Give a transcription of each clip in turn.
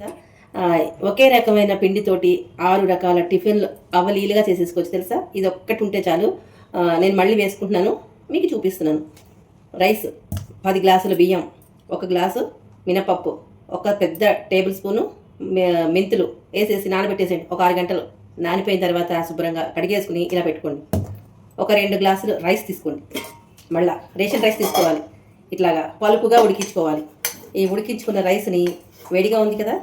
తెలుసా ఒకే రకమైన పిండితోటి ఆరు రకాల టిఫిన్లు అవలీలుగా చేసేసుకోవచ్చు తెలుసా? ఇది ఒక్కటి ఉంటే చాలు. నేను మళ్ళీ వేసుకుంటున్నాను. మీకు చూపిస్తున్నాను. రైస్ పది గ్లాసుల బియ్యం ఒక గ్లాసు మినపప్పు ఒక పెద్ద టేబుల్ స్పూను మె- మెంతులు వేసేసి నానబెట్టేసేయండి. ఒక ఆరు గంటలు నానిపోయిన తర్వాత శుభ్రంగా కడిగేసుకుని ఇలా పెట్టుకోండి. ఒక రెండు గ్లాసులు రైస్ తీసుకోండి. మళ్ళా రేషన్ రైస్ తీసుకోవాలి. ఇట్లాగా పలుపుగా ఉడికించుకోవాలి. ఈ ఉడికించుకున్న రైస్ని వేడిగా ఉంది కదా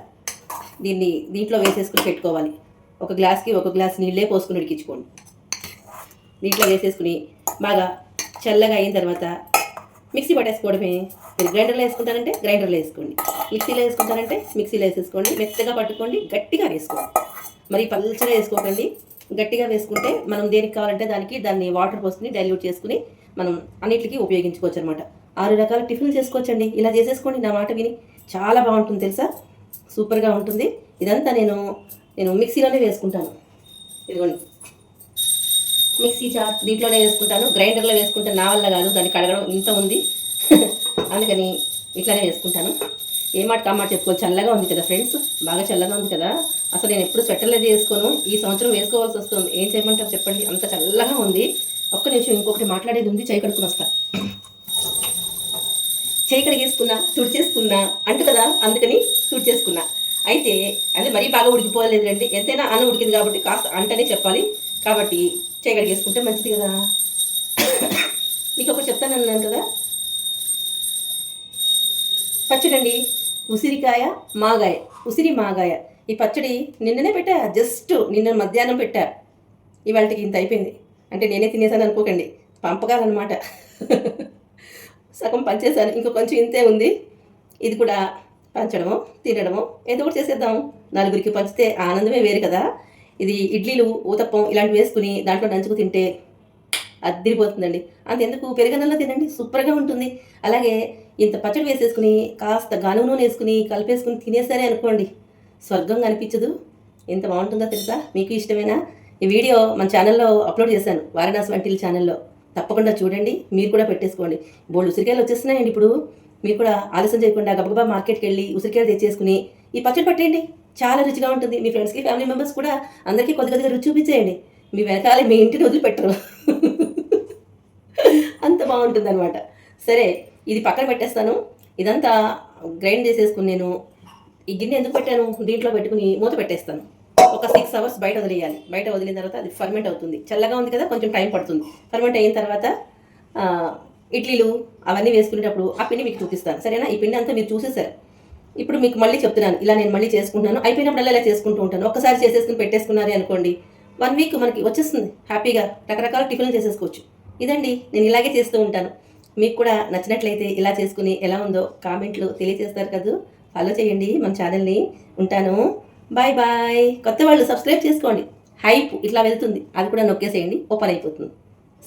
దీన్ని దీంట్లో వేసేసుకుని పెట్టుకోవాలి. ఒక గ్లాస్కి ఒక గ్లాస్ నీళ్ళే పోసుకుని ఉడికించుకోండి. దీంట్లో వేసేసుకుని బాగా చల్లగా అయిన తర్వాత మిక్సీ పట్టేసుకోవడమే. మీరు గ్రైండర్లో వేసుకుంటారంటే గ్రైండర్లో వేసుకోండి. మిక్సీలో వేసుకుంటారంటే మిక్సీలో వేసేసుకోండి. మెత్తగా పట్టుకోండి గట్టిగా వేసుకోండి. మరి పల్చగా వేసుకోకండి. గట్టిగా వేసుకుంటే మనం దేనికి కావాలంటే దానికి దాన్ని వాటర్ పోసుకుని డైల్యూట్ చేసుకుని మనం అన్నిటికీ ఉపయోగించుకోవచ్చు అనమాట ఆరు రకాల టిఫిన్లు చేసుకోవచ్చండి. ఇలా చేసేసుకోండి నా మాట విని. చాలా బాగుంటుంది తెలుసా? సూపర్గా ఉంటుంది. ఇదంతా నేను నేను మిక్సీలోనే వేసుకుంటాను. ఇదిగోండి. మిక్సీ చా దీంట్లోనే వేసుకుంటాను. గ్రైండర్లో వేసుకుంటే నా వల్ల కాదు దాన్ని కడగడం ఇంత ఉంది. అందుకని ఇట్లానే వేసుకుంటాను. ఏ మాట కామాట చెప్పుకోవాలి చల్లగా ఉంది కదా ఫ్రెండ్స్? బాగా చల్లగా ఉంది కదా? అసలు నేను ఎప్పుడు స్వెటర్లు అది వేసుకోను. ఈ సంవత్సరం వేసుకోవాల్సి వస్తుంది. ఏం చేయమంటారు చెప్పండి? అంత చల్లగా ఉంది. ఒక్క నిమిషం ఇంకొకటి మాట్లాడేది ఉంది చేయి కడుక్కుని వస్తా. చేయి కడిగేసుకున్నా తుడిచేసుకున్నా అంటు కదా అందుకని తుడిచేసుకున్నా అయితే అదే మరీ బాగా ఉడికిపోలేదు అండి ఎంతైనా అన్నం ఉడికింది కాబట్టి కాస్త అంటనే చెప్పాలి. కాబట్టి చేయి కడిగేసుకుంటే మంచిది కదా. మీకు ఒకటి చెప్తాను అన్నాను కదా. పచ్చడండి ఉసిరికాయ మాగాయ ఉసిరి మాగాయ. ఈ పచ్చడి నిన్ననే పెట్టా జస్ట్ నిన్న మధ్యాహ్నం పెట్టా. ఇవాళకి ఇంత అయిపోయింది. అంటే నేనే తినేసాను అనుకోకండి. పంపకాలన్నమాట. సగం పంచేశాను ఇంకో కొంచెం ఇంతే ఉంది. ఇది కూడా పంచడము తినడము ఏదో ఒకటి చేసేద్దాం. నలుగురికి పంచితే ఆనందమే వేరు కదా. ఇది ఇడ్లీలు ఊతప్పం ఇలాంటివి వేసుకుని దాంట్లో నంచుకు తింటే అద్దరిపోతుందండి అంతెందుకు పెరుగన్నంలో తినండి సూపర్గా ఉంటుంది. అలాగే ఇంత పచ్చడి వేసేసుకుని కాస్త గాను నూనె వేసుకుని కలిపేసుకుని తినేసరే అనుకోండి. స్వర్గం కనిపించదు ఎంత బాగుంటుందో తెలుసా? మీకు ఇష్టమేనా? ఈ వీడియో మన ఛానల్లో అప్లోడ్ చేశాను. వారణాసి వంటి ఛానల్లో. తప్పకుండా చూడండి మీరు కూడా పెట్టేసుకోండి. బోల్డ్ ఉసిరికాయలు వచ్చేస్తున్నాయండి ఇప్పుడు. మీరు కూడా ఆలస్యం చేయకుండా గబగబా మార్కెట్కి వెళ్ళి ఉసిరికాయలు తెచ్చేసుకుని ఈ పచ్చడి పట్టేయండి. చాలా రుచిగా ఉంటుంది. మీ ఫ్రెండ్స్కి ఫ్యామిలీ మెంబర్స్ కూడా అందరికీ కొద్ది కొద్దిగా రుచి చూపించేయండి. మీ వెనకాల మీ ఇంటిని వదిలిపెట్టరు. అంత బాగుంటుంది అనమాట సరే ఇది పక్కన పెట్టేస్తాను. ఇదంతా గ్రైండ్ చేసేసుకుని నేను ఈ గిన్నె ఎందుకు పెట్టాను? దీంట్లో పెట్టుకుని మూత పెట్టేస్తాను. ఒక సిక్స్ అవర్స్ బయట వదిలేయాలి. బయట వదిలిన తర్వాత అది ఫర్మెంట్ అవుతుంది. చల్లగా ఉంది కదా కొంచెం టైం పడుతుంది. ఫర్మెంట్ అయిన తర్వాత ఇడ్లీలు అవన్నీ వేసుకునేటప్పుడు ఆ పిండి మీకు చూపిస్తాను. సరేనా? ఈ పిండి అంతా మీరు చూసేసారు. ఇప్పుడు మీకు మళ్ళీ చెప్తున్నాను. ఇలా నేను మళ్ళీ చేసుకుంటున్నాను. అయిపోయినప్పుడల్లా ఇలా చేసుకుంటూ ఉంటాను. ఒక్కసారి చేసేసుకుని పెట్టేసుకున్నారు అనుకోండి వన్ వీక్ మనకి వచ్చేస్తుంది. హ్యాపీగా రకరకాల టిఫిన్లు చేసేసుకోవచ్చు. ఇదండి నేను ఇలాగే చేస్తూ ఉంటాను. మీకు కూడా నచ్చినట్లయితే ఇలా చేసుకుని ఎలా ఉందో కామెంట్లు తెలియజేస్తారు కదా. ఫాలో చేయండి. మన ఛానల్ని ఉంటాను. బాయ్ బాయ్ కొత్త వాళ్ళు సబ్స్క్రైబ్ చేసుకోండి. హైప్ ఇట్లా వెళ్తుంది. అది కూడా నొక్కేసేయండి. ఓపెన్ అయిపోతుంది.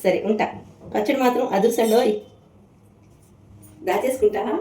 సరే ఉంటా. పచ్చడి మాత్రం అదృష్టంలో దాచేసుకుంటా?